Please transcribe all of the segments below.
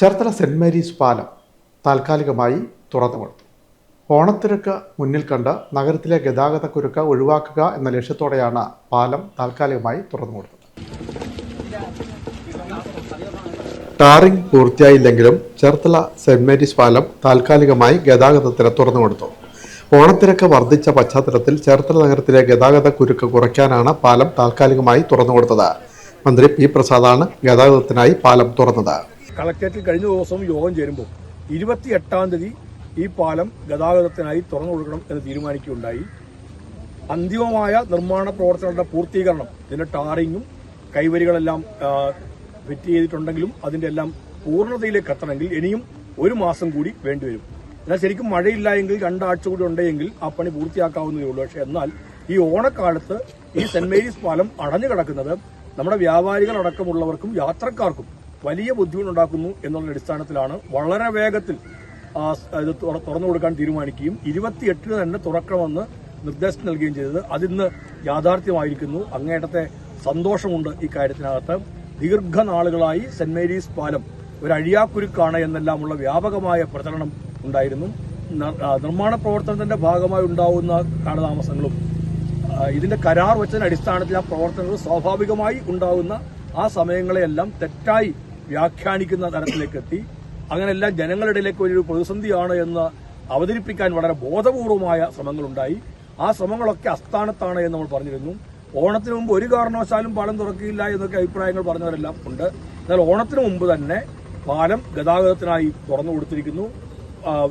Cherthala saint Mary's പാലം താൽക്കാലികമായി തുറന്നു കൊടുത്തു ഓണത്തിരക്ക് മുന്നിൽ കണ്ട് നഗരത്തിലെ ഗതാഗതക്കുരുക്ക് ഒഴിവാക്കുക എന്ന ലക്ഷ്യത്തോടെയാണ് പാലം താൽക്കാലികമായി തുറന്നു കൊടുത്തത് ടാറിംഗ് പൂർത്തിയായില്ലെങ്കിലും ചേർത്തല സെന്റ് മേരീസ് പാലം താൽക്കാലികമായി ഗതാഗതത്തിന് തുറന്നു കൊടുത്തു ഓണത്തിരക്ക് വർദ്ധിച്ച പശ്ചാത്തലത്തിൽ ചേർത്തല നഗരത്തിലെ ഗതാഗത കുരുക്ക് കുറയ്ക്കാനാണ് പാലം താൽക്കാലികമായി തുറന്നു കൊടുത്തത് മന്ത്രി പി പ്രസാദാണ് ഗതാഗതത്തിനായി പാലം തുറന്നത്. കളക്ടറേറ്റിൽ കഴിഞ്ഞ ദിവസം യോഗം ചേരുമ്പോൾ ഇരുപത്തി എട്ടാം തീയതി ഈ പാലം ഗതാഗതത്തിനായി തുറന്നു കൊടുക്കണം എന്ന് തീരുമാനിക്കുകയുണ്ടായി. അന്തിമമായ നിർമ്മാണ പ്രവർത്തനങ്ങളുടെ പൂർത്തീകരണം ഇതിന്റെ ടാറിങ്ങും കൈവരികളെല്ലാം ഫിറ്റ് ചെയ്തിട്ടുണ്ടെങ്കിലും അതിന്റെ എല്ലാം പൂർണതയിലേക്ക് എത്തണമെങ്കിൽ ഇനിയും ഒരു മാസം കൂടി വേണ്ടിവരും എന്നാൽ ശരിക്കും മഴയില്ല എങ്കിൽ രണ്ടാഴ്ച കൂടി ഉണ്ടെങ്കിൽ ആ പണി പൂർത്തിയാക്കാവുന്നതേ ഉള്ളൂ. പക്ഷെ എന്നാൽ ഈ ഓണക്കാലത്ത് ഈ സെന്റ് മേരീസ് പാലം അടഞ്ഞു കിടക്കുന്നത് നമ്മുടെ വ്യാപാരികൾ അടക്കമുള്ളവർക്കും യാത്രക്കാർക്കും വലിയ ബുദ്ധിമുട്ടുണ്ടാക്കുന്നു എന്നുള്ള അടിസ്ഥാനത്തിലാണ് വളരെ വേഗത്തിൽ ഇത് തുറന്നു കൊടുക്കാൻ തീരുമാനിക്കുകയും ഇരുപത്തിയെട്ടിന് തന്നെ തുറക്കണമെന്ന് നിർദ്ദേശം നൽകുകയും ചെയ്തത്. അതിന്ന് യാഥാർത്ഥ്യമായിരിക്കുന്നു. അങ്ങേയറ്റത്തെ സന്തോഷമുണ്ട് ഈ കാര്യത്തിനകത്ത്. ദീർഘനാളുകളായി സെന്റ് മേരീസ് പാലം ഒരു അഴിയാക്കുരുക്കാണ് എന്നെല്ലാമുള്ള വ്യാപകമായ പ്രചരണം ഉണ്ടായിരുന്നു. നിർമ്മാണ പ്രവർത്തനത്തിന്റെ ഭാഗമായി ഉണ്ടാവുന്ന കാലതാമസങ്ങളും ഇതിന്റെ കരാർ വെച്ചതിന്റെ അടിസ്ഥാനത്തിൽ ആ പ്രവർത്തനങ്ങൾ സ്വാഭാവികമായി ഉണ്ടാകുന്ന ആ സമയങ്ങളെയെല്ലാം തെറ്റായി വ്യാഖ്യാനിക്കുന്ന തരത്തിലേക്ക് എത്തി അങ്ങനെല്ലാം ജനങ്ങളുടെ ഇടയിലേക്ക് ഒരു പ്രതിസന്ധിയാണ് എന്ന് അവതരിപ്പിക്കാൻ വളരെ ബോധപൂർവമായ ശ്രമങ്ങളുണ്ടായി. ആ ശ്രമങ്ങളൊക്കെ അസ്ഥാനത്താണ് എന്ന് നമ്മൾ പറഞ്ഞിരുന്നു. ഓണത്തിന് മുമ്പ് ഒരു കാരണവശാലും പാലം തുറക്കില്ല എന്നൊക്കെ അഭിപ്രായങ്ങൾ പറഞ്ഞവരെല്ലാം ഉണ്ട്. എന്നാൽ ഓണത്തിന് മുമ്പ് തന്നെ പാലം ഗതാഗതത്തിനായി തുറന്നു കൊടുത്തിരിക്കുന്നു.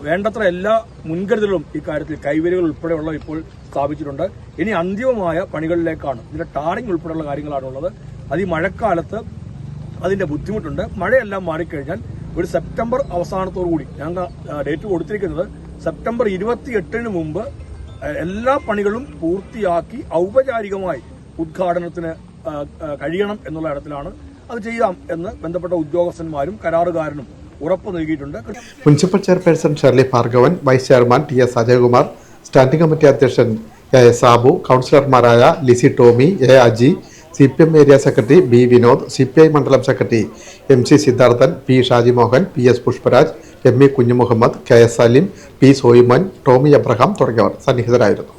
വേണ്ടത്ര എല്ലാ മുൻകരുതലും ഇക്കാര്യത്തിൽ കൈവരികൾ ഉൾപ്പെടെയുള്ള ഇപ്പോൾ സ്ഥാപിച്ചിട്ടുണ്ട്. ഇനി അന്തിമമായ പണികളിലേക്കാണ്. ഇതിന്റെ ടാറിംഗ് ഉൾപ്പെടെയുള്ള കാര്യങ്ങളാണുള്ളത്. അത് ഈ മഴക്കാലത്ത് അതിന്റെ ബുദ്ധിമുട്ടുണ്ട്. മഴയെല്ലാം മാറിക്കഴിഞ്ഞാൽ ഒരു സെപ്റ്റംബർ അവസാനത്തോടു കൂടി ഞങ്ങൾ ഡേറ്റ് കൊടുത്തിരിക്കുന്നത് സെപ്റ്റംബർ ഇരുപത്തിയെട്ടിന് മുമ്പ് എല്ലാ പണികളും പൂർത്തിയാക്കി ഔപചാരികമായി ഉദ്ഘാടനത്തിന് കഴിയണം എന്നുള്ള ഇടത്തിലാണ് അത് ചെയ്യാം എന്ന് ബന്ധപ്പെട്ട ഉദ്യോഗസ്ഥന്മാരും കരാറുകാരനും ഉറപ്പ് നൽകിയിട്ടുണ്ട്. Municipal chairperson Shirley Bhargavan vice chairman T S Ajayakumar standing committee അധ്യക്ഷൻ എ സാബു കൗൺസിലർമാരായ Lissy Tomy A Aji C P M area secretary B Vinod C P I മണ്ഡലം secretary M C Sidharthan P Shajimohan P S Pushparaj M E Kunjumuhammed K S Saleem P Soyiman Tomy Abraham തുടങ്ങിയവർ സന്നിഹിതരായിരുന്നു.